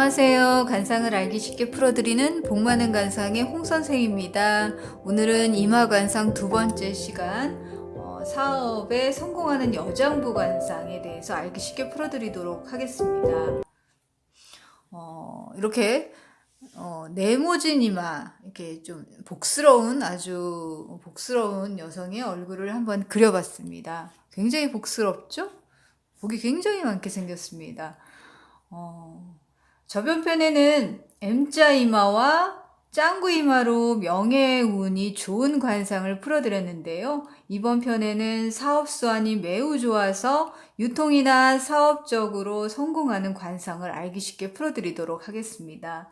안녕하세요. 간상을 알기 쉽게 풀어드리는 복 많은 간상의 홍 선생입니다. 오늘은 이마 간상 두 번째 시간 어, 사업에 성공하는 여장부 간상에 대해서 알기 쉽게 풀어드리도록 하겠습니다. 어, 이렇게 어, 네모진 이마 이렇게 좀 복스러운 아주 복스러운 여성의 얼굴을 한번 그려봤습니다. 굉장히 복스럽죠? 복이 굉장히 많게 생겼습니다. 어, 저변편에는 M자 이마와 짱구 이마로 명예운이 좋은 관상을 풀어드렸는데요. 이번 편에는 사업 수완이 매우 좋아서 유통이나 사업적으로 성공하는 관상을 알기 쉽게 풀어드리도록 하겠습니다.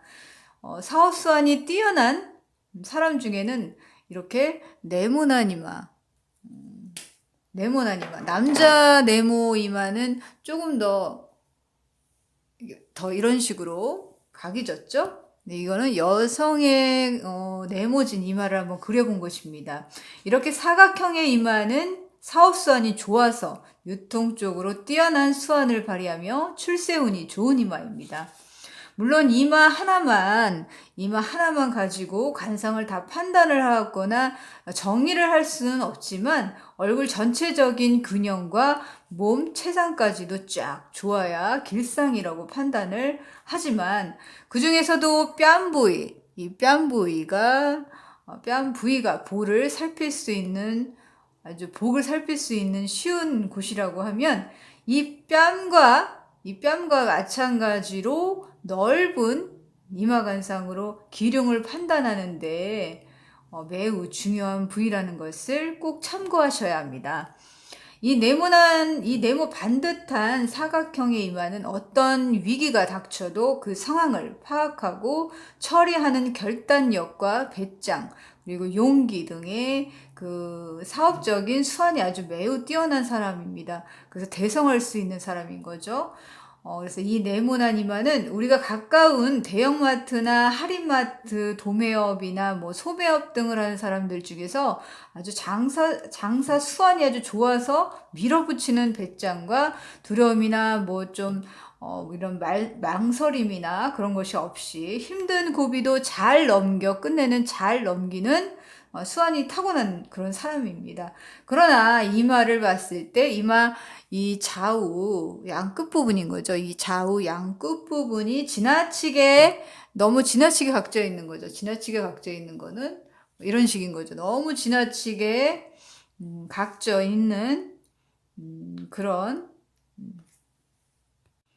어, 사업 수완이 뛰어난 사람 중에는 이렇게 네모난 이마, 음, 네모난 이마, 남자 네모 이마는 조금 더 더 이런 식으로 각이 졌죠? 네, 이거는 여성의 어, 네모진 이마를 한번 그려본 것입니다. 이렇게 사각형의 이마는 사업 수완이 좋아서 유통 쪽으로 뛰어난 수완을 발휘하며 출세운이 좋은 이마입니다. 물론 이마 하나만 이마 하나만 가지고 관상을 다 판단을 하거나 정의를 할 수는 없지만 얼굴 전체적인 균형과 몸 체상까지도 쫙 좋아야 길상이라고 판단을 하지만 그 중에서도 뺨 부위 이 뺨 부위가 어, 뺨 부위가 볼을 살필 수 있는 아주 복을 살필 수 있는 쉬운 곳이라고 하면 이 뺨과 이 뺨과 마찬가지로 넓은 이마관상으로 기룡을 판단하는데 어, 매우 중요한 부위라는 것을 꼭 참고하셔야 합니다. 이 네모난, 이 네모 반듯한 사각형의 이마는 어떤 위기가 닥쳐도 그 상황을 파악하고 처리하는 결단력과 배짱, 그리고 용기 등의 그 사업적인 수완이 아주 매우 뛰어난 사람입니다. 그래서 대성할 수 있는 사람인 거죠. 어, 그래서 이 네모난 이마는 우리가 가까운 대형마트나 할인마트, 도매업이나 뭐 소매업 등을 하는 사람들 중에서 아주 장사, 장사 수완이 아주 좋아서 밀어붙이는 배짱과 두려움이나 뭐 좀, 어, 이런 말, 망설임이나 그런 것이 없이 힘든 고비도 잘 넘겨 끝내는 잘 넘기는 어, 수완이 타고난 그런 사람입니다. 그러나 이마를 봤을 때 이마 이 좌우 양 끝부분인 거죠. 이 좌우 양 끝부분이 지나치게 너무 지나치게 각져 있는 거죠. 지나치게 각져 있는 거는 이런 식인 거죠. 너무 지나치게 음, 각져 있는 음, 그런 음,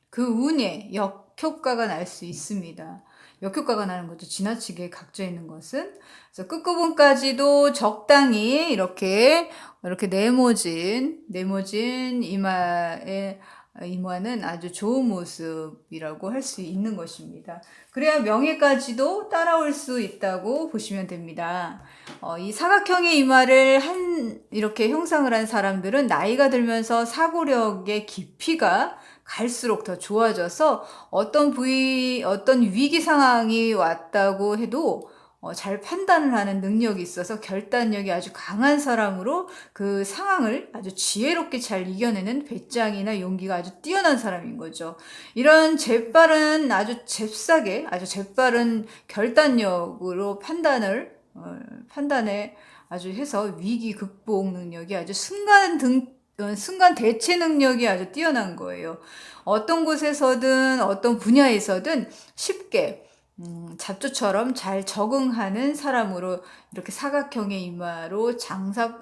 그 운에 역효과가 날 수 있습니다. 역효과가 나는 거죠. 지나치게 각져 있는 것은. 그래서 끝부분까지도 적당히 이렇게, 이렇게 네모진, 네모진 이마의, 이마는 아주 좋은 모습이라고 할 수 있는 것입니다. 그래야 명예까지도 따라올 수 있다고 보시면 됩니다. 어, 이 사각형의 이마를 한, 이렇게 형상을 한 사람들은 나이가 들면서 사고력의 깊이가 갈수록 더 좋아져서 어떤 부위, 어떤 위기 상황이 왔다고 해도 어, 잘 판단을 하는 능력이 있어서 결단력이 아주 강한 사람으로 그 상황을 아주 지혜롭게 잘 이겨내는 배짱이나 용기가 아주 뛰어난 사람인 거죠. 이런 재빠른 아주 잽싸게 아주 재빠른 결단력으로 판단을 어, 판단에 아주 해서 위기 극복 능력이 아주 순간 등 순간 대체 능력이 아주 뛰어난 거예요. 어떤 곳에서든 어떤 분야에서든 쉽게 음, 잡초처럼 잘 적응하는 사람으로 이렇게 사각형의 이마로 장사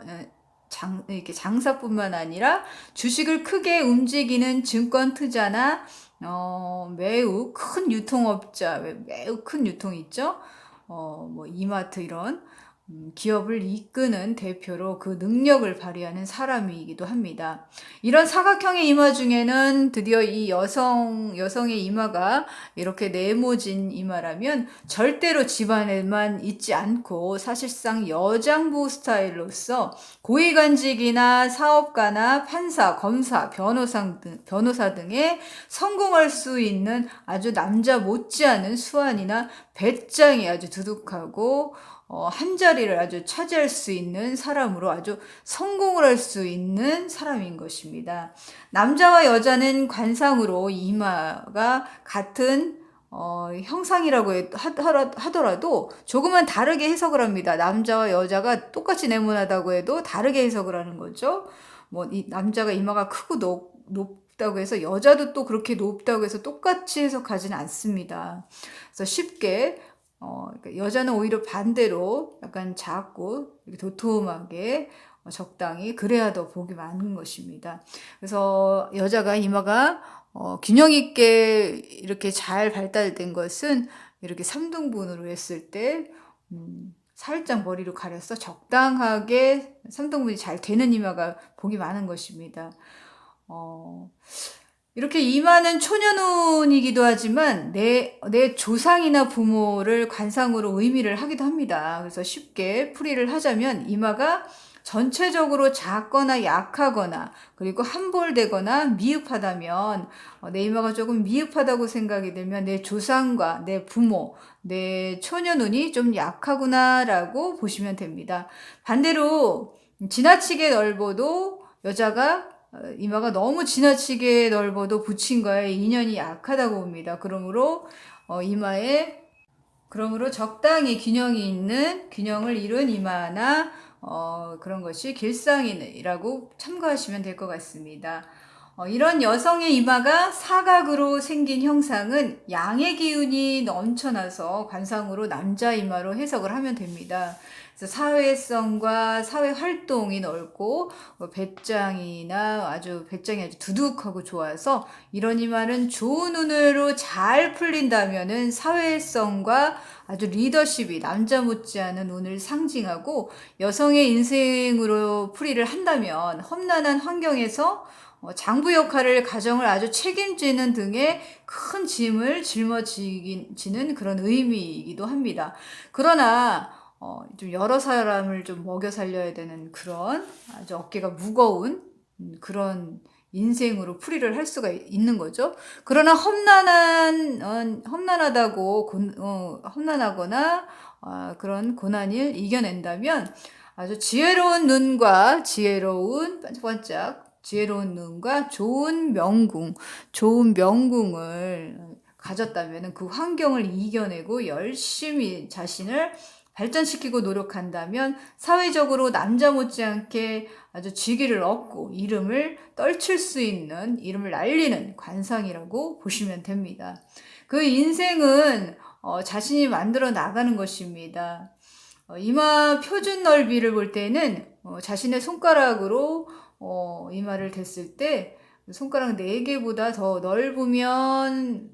장, 이렇게 장사뿐만 아니라 주식을 크게 움직이는 증권 투자나 어, 매우 큰 유통업자, 매우 큰 유통 있죠. 어, 뭐 이마트 이런 음, 기업을 이끄는 대표로 그 능력을 발휘하는 사람이기도 합니다. 이런 사각형의 이마 중에는 드디어 이 여성, 여성의 이마가 이렇게 네모진 이마라면 절대로 집안에만 있지 않고 사실상 여장부 스타일로서 고위관직이나 사업가나 판사, 검사, 변호사 등, 변호사 등에 성공할 수 있는 아주 남자 못지않은 수완이나 배짱이 아주 두둑하고 어, 한 자리를 아주 차지할 수 있는 사람으로 아주 성공을 할 수 있는 사람인 것입니다. 남자와 여자는 관상으로 이마가 같은 어, 형상이라고 하더라도 조금은 다르게 해석을 합니다. 남자와 여자가 똑같이 네모나다고 해도 다르게 해석을 하는 거죠. 뭐, 이 남자가 이마가 크고 높, 높 다고 해서 여자도 또 그렇게 높다고 해서 똑같이 해석하지는 않습니다. 그래서 쉽게, 어, 그러니까 여자는 오히려 반대로 약간 작고 도톰하게 어, 적당히 그래야 더 복이 많은 것입니다. 그래서 여자가 이마가 어, 균형 있게 이렇게 잘 발달된 것은 이렇게 3등분으로 했을 때 음, 살짝 머리로 가려서 적당하게 3등분이 잘 되는 이마가 복이 많은 것입니다. 어, 이렇게 이마는 초년운이기도 하지만 내, 내 조상이나 부모를 관상으로 의미를 하기도 합니다. 그래서 쉽게 풀이를 하자면 이마가 전체적으로 작거나 약하거나 그리고 함몰되거나 미흡하다면 어, 내 이마가 조금 미흡하다고 생각이 들면 내 조상과 내 부모, 내 초년운이 좀 약하구나라고 보시면 됩니다. 반대로 지나치게 넓어도 여자가 어, 이마가 너무 지나치게 넓어도 부친과의 인연이 약하다고 봅니다. 그러므로 어, 이마에 그러므로 적당히 균형이 있는 균형을 이룬 이마나 어, 그런 것이 길상이라고 참고하시면 될 것 같습니다. 어, 이런 여성의 이마가 사각으로 생긴 형상은 양의 기운이 넘쳐나서 관상으로 남자 이마로 해석을 하면 됩니다. 사회성과 사회 활동이 넓고 뭐 배짱이나 아주 배짱이 아주 두둑하고 좋아서 이런 이마는 좋은 운으로 잘 풀린다면은 사회성과 아주 리더십이 남자 못지않은 운을 상징하고 여성의 인생으로 풀이를 한다면 험난한 환경에서 어, 장부 역할을 가정을 아주 책임지는 등의 큰 짐을 짊어지는 그런 의미이기도 합니다. 그러나 어, 좀 여러 사람을 좀 먹여 살려야 되는 그런 아주 어깨가 무거운 음, 그런 인생으로 풀이를 할 수가 있는 거죠. 그러나 험난한, 어, 험난하다고, 고, 어, 험난하거나, 어, 그런 고난을 이겨낸다면 아주 지혜로운 눈과 지혜로운 반짝반짝 지혜로운 눈과 좋은 명궁, 좋은 명궁을 가졌다면 그 환경을 이겨내고 열심히 자신을 발전시키고 노력한다면 사회적으로 남자 못지않게 아주 직위를 얻고 이름을 떨칠 수 있는 이름을 날리는 관상이라고 보시면 됩니다. 그 인생은 어, 자신이 만들어 나가는 것입니다. 어, 이마 표준 넓이를 볼 때는 어, 자신의 손가락으로 어, 이마를 댔을 때 손가락 4개보다 더 넓으면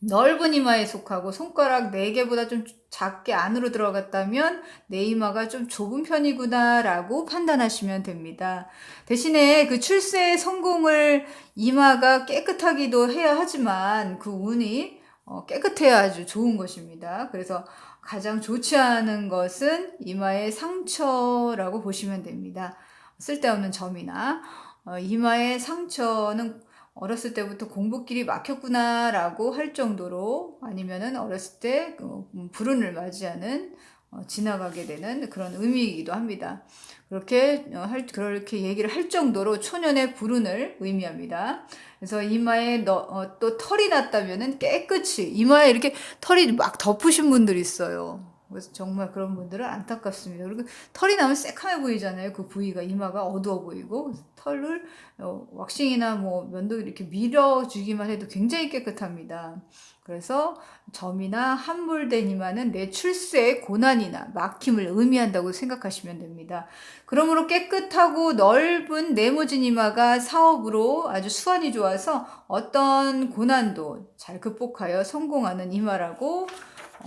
넓은 이마에 속하고 손가락 4개보다 좀 작게 안으로 들어갔다면 내 이마가 좀 좁은 편이구나라고 판단하시면 됩니다. 대신에 그 출세의 성공을 이마가 깨끗하기도 해야 하지만 그 운이 어, 깨끗해야 아주 좋은 것입니다. 그래서 가장 좋지 않은 것은 이마의 상처라고 보시면 됩니다. 쓸데없는 점이나 어, 이마의 상처는 어렸을 때부터 공부길이 막혔구나라고 할 정도로 아니면은 어렸을 때 그, 음, 불운을 맞이하는 어, 지나가게 되는 그런 의미이기도 합니다. 그렇게 어, 할 그렇게 얘기를 할 정도로 초년의 불운을 의미합니다. 그래서 이마에 너, 어, 또 털이 났다면은 깨끗이 이마에 이렇게 털이 막 덮으신 분들 있어요. 그래서 정말 그런 분들은 안타깝습니다. 그리고 털이 나면 새카매 보이잖아요. 그 부위가 이마가 어두워 보이고 털을 어, 왁싱이나 뭐 면도 이렇게 밀어주기만 해도 굉장히 깨끗합니다. 그래서 점이나 함몰된 이마는 내 출세의 고난이나 막힘을 의미한다고 생각하시면 됩니다. 그러므로 깨끗하고 넓은 네모진 이마가 사업으로 아주 수완이 좋아서 어떤 고난도 잘 극복하여 성공하는 이마라고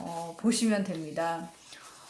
어, 보시면 됩니다.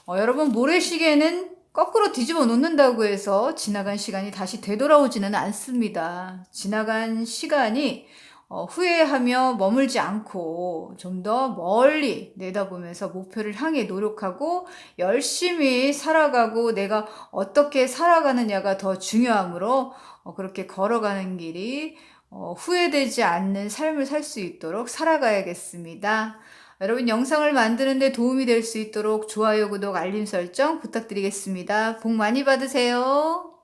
어, 여러분 모래시계는 거꾸로 뒤집어 놓는다고 해서 지나간 시간이 다시 되돌아오지는 않습니다. 지나간 시간이 어, 후회하며 머물지 않고 좀 더 멀리 내다보면서 목표를 향해 노력하고 열심히 살아가고 내가 어떻게 살아가느냐가 더 중요하므로 어, 그렇게 걸어가는 길이 어, 후회되지 않는 삶을 살 수 있도록 살아가야겠습니다. 여러분 영상을 만드는데 도움이 될 수 있도록 좋아요, 구독, 알림 설정 부탁드리겠습니다. 복 많이 받으세요.